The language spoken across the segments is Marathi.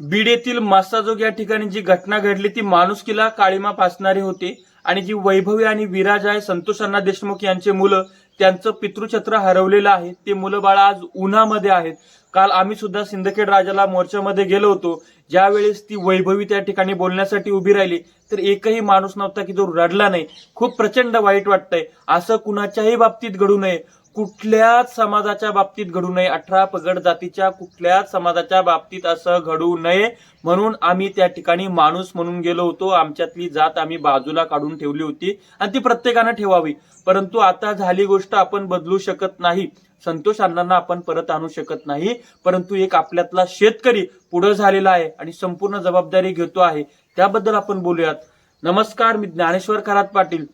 बीड येथील मासाजोग या ठिकाणी जी घटना घडली ती माणुसकीला काळीमा फासणारी होती. आणि जी वैभवी आणि विराज आहे संतोष अण्णा देशमुख यांचे मुलं त्यांचं पितृछत्र हरवलेलं आहे. ते मुलं बाळा आज उन्हामध्ये आहेत. काल आम्ही सुद्धा सिंदखेड राजाला मोर्चामध्ये गेलो होतो. ज्यावेळेस ती वैभवी त्या ठिकाणी बोलण्यासाठी उभी राहिली तर एकही माणूस नव्हता की जो रडला नाही. खूप प्रचंड वाईट वाटतंय. असं कुणाच्याही बाबतीत घडू नये. कुठल्याच समाजाच्या बाबतीत घडू नये. अठरा पगड जातीच्या कुठल्याच समाजाच्या बाबतीत असं घडू नये म्हणून आम्ही त्या ठिकाणी माणूस म्हणून गेलो होतो. आमच्यातली जात आम्ही बाजूला काढून ठेवली होती आणि ती प्रत्येकानं ठेवावी. परंतु आता झाली गोष्ट आपण बदलू शकत नाही. संतोष अण्णांना आपण परत आणू शकत नाही. परंतु एक आपल्यातला शेतकरी पुढे झालेला आहे आणि संपूर्ण जबाबदारी घेतो आहे. त्याबद्दल आपण बोलूयात. नमस्कार मी ज्ञानेश्वर खरात पाटील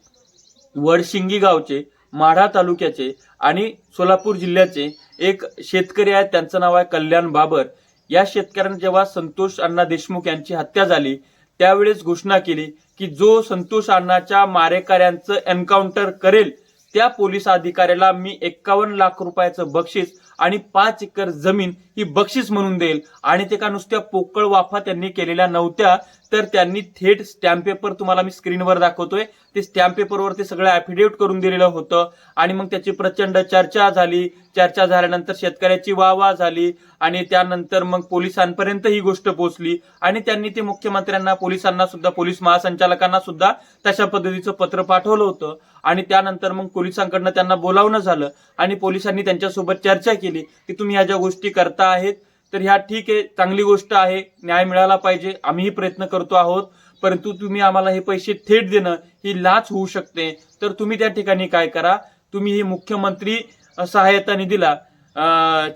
वडशिंगी गावचे. माढा तालुक्याचे आणि सोलापूर जिल्ह्याचे एक शेतकरी आहेत. त्यांचं नाव आहे कल्याण बाबर. या शेतकऱ्यांनी जेव्हा संतोष अण्णा देशमुख यांची हत्या झाली त्यावेळेस घोषणा केली की जो संतोष अण्णाच्या मारेकऱ्यांचं एन्काउंटर करेल त्या पोलीस अधिकाऱ्याला मी एक्कावन्न लाख रुपयाचं बक्षीस आणि पाच एकर जमीन ही बक्षीस म्हणून देईल. आणि ते का नुसत्या पोकळ वाफा त्यांनी केलेल्या नव्हत्या तर त्यांनी थेट स्टॅम्प पेपर तुम्हाला मी स्क्रीनवर दाखवतोय. ते स्टॅम्प पेपरवर ते सगळं ऍफिडेव्हिट करून दिलेलं होतं. आणि मग त्याची प्रचंड चर्चा झाली. चर्चा झाल्यानंतर शेतकऱ्याची वाहवा झाली. आणि त्यानंतर मग पोलिसांपर्यंत ही गोष्ट पोहोचली. आणि त्यांनी ते मुख्यमंत्र्यांना पोलिसांना सुद्धा पोलीस महासंचालकांना सुद्धा तशा पद्धतीचं पत्र पाठवलं होतं. आणि त्यानंतर मग पोलिसांकडनं त्यांना बोलावणं झालं आणि पोलिसांनी त्यांच्यासोबत चर्चा केली की तुम्ही ह्या ज्या गोष्टी करता आहेत तर ह्या ठीक आहे चांगली गोष्ट आहे न्याय मिळाला पाहिजे आम्हीही प्रयत्न करतो आहोत परंतु तुम्ही आम्हाला हे पैसे थेट देणं ही लाच होऊ शकते. तर तुम्ही त्या ठिकाणी काय करा तुम्ही ही मुख्यमंत्री सहाय्यता सहायता निधीला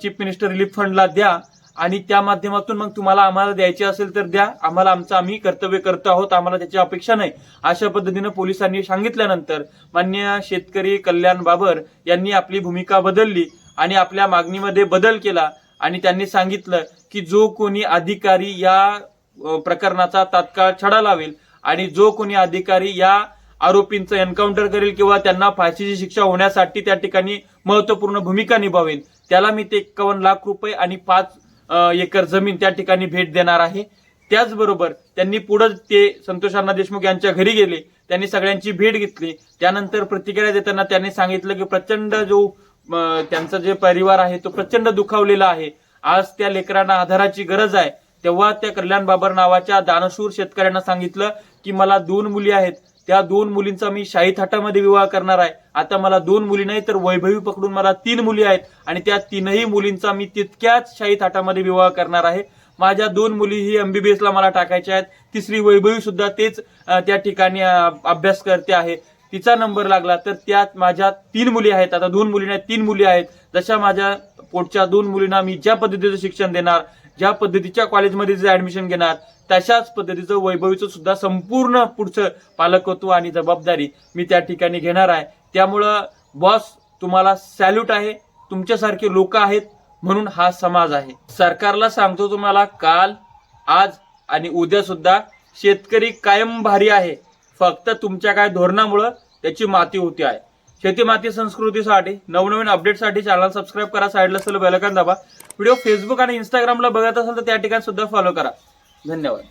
चीफ मिनिस्टर रिलीफ फंडला द्या आणि त्या माध्यमातून मग तुम्हाला आम्हाला द्यायचे असेल तर द्या. आम्हाला आमचं आम्ही कर्तव्य करतो आहोत. आम्हाला त्याची अपेक्षा नाही. अशा पद्धतीनं पोलिसांनी सांगितल्यानंतर मान्य शेतकरी कल्याण बाबर यांनी आपली भूमिका बदलली आणि आपल्या मागणीमध्ये बदल केला आणि त्यांनी सांगितलं की जो कोणी अधिकारी या प्रकरणाचा तात्काळ छडा लावेल आणि जो कोणी अधिकारी या आरोपींचं एन्काउंटर करेल किंवा त्यांना फाशीची शिक्षा होण्यासाठी त्या ठिकाणी महत्त्वपूर्ण भूमिका निभावेल त्याला मी ते एक्कावन्न लाख रुपये आणि पाच एकर जमीन त्या ठिकाणी भेट देणार आहे. त्याचबरोबर त्यांनी पुढे ते संतोषांना देशमुख यांच्या घरी गेले त्यांनी सगळ्यांची भेट घेतली. त्यानंतर प्रतिक्रिया देताना त्यांनी सांगितलं की प्रचंड जो त्यांचा जे परिवार आहे तो प्रचंड दुखावलेला आहे. आज त्या लेकरांना आधाराची गरज आहे. तेव्हा त्या कल्याण बाबर नावाच्या दानशूर शेतकऱ्यांना सांगितलं की मला दोन मुली आहेत. त्या दोन मुलींचा मी शाही थाटामध्ये विवाह करणार आहे. आता मला दोन मुली नाही तर वैभवी पकडून मला तीन मुली आहेत. आणि त्या तीनही मुलींचा मी तितक्याच शाही थाटामध्ये विवाह करणार आहे. माझ्या दोन मुली ही एमबीबीएसला मला टाकायच्या आहेत. तिसरी वैभवी सुद्धा तेच त्या ठिकाणी अभ्यास करते आहे. तिचा नंबर लागला तर त्यात माझ्या तीन मुली आहेत. आता दोन मुली नाही तीन मुली आहेत. जशा माझ्या पोटच्या दोन मुलींना मी ज्या पद्धतीचं शिक्षण देणार ज्या पद्धतीच्या कॉलेजमध्ये जे ऍडमिशन घेणार तशाच पद्धतीचं वैभवीचं सुद्धा संपूर्ण पुढचं पालकत्व आणि जबाबदारी मी त्या ठिकाणी घेणार आहे. त्यामुळं बॉस तुम्हाला सॅल्यूट आहे. तुमच्यासारखे लोक आहेत म्हणून हा समाज आहे. सरकारला सांगतो तुम्हाला काल आज आणि उद्या सुद्धा शेतकरी कायम भारी आहे. फक्त तुमच्या काय धोरणामुळं त्याची माती होती आहे. शेती माती संस्कृतीसाठी नवनवीन अपडेटसाठी चॅनल सबस्क्राईब करा. साईडला असलेलं बेलकन दाबा. व्हिडिओ फेसबुक आणि इंस्टाग्रामला बघत असाल तर त्या ठिकाणी सुद्धा फॉलो करा. धन्यवाद.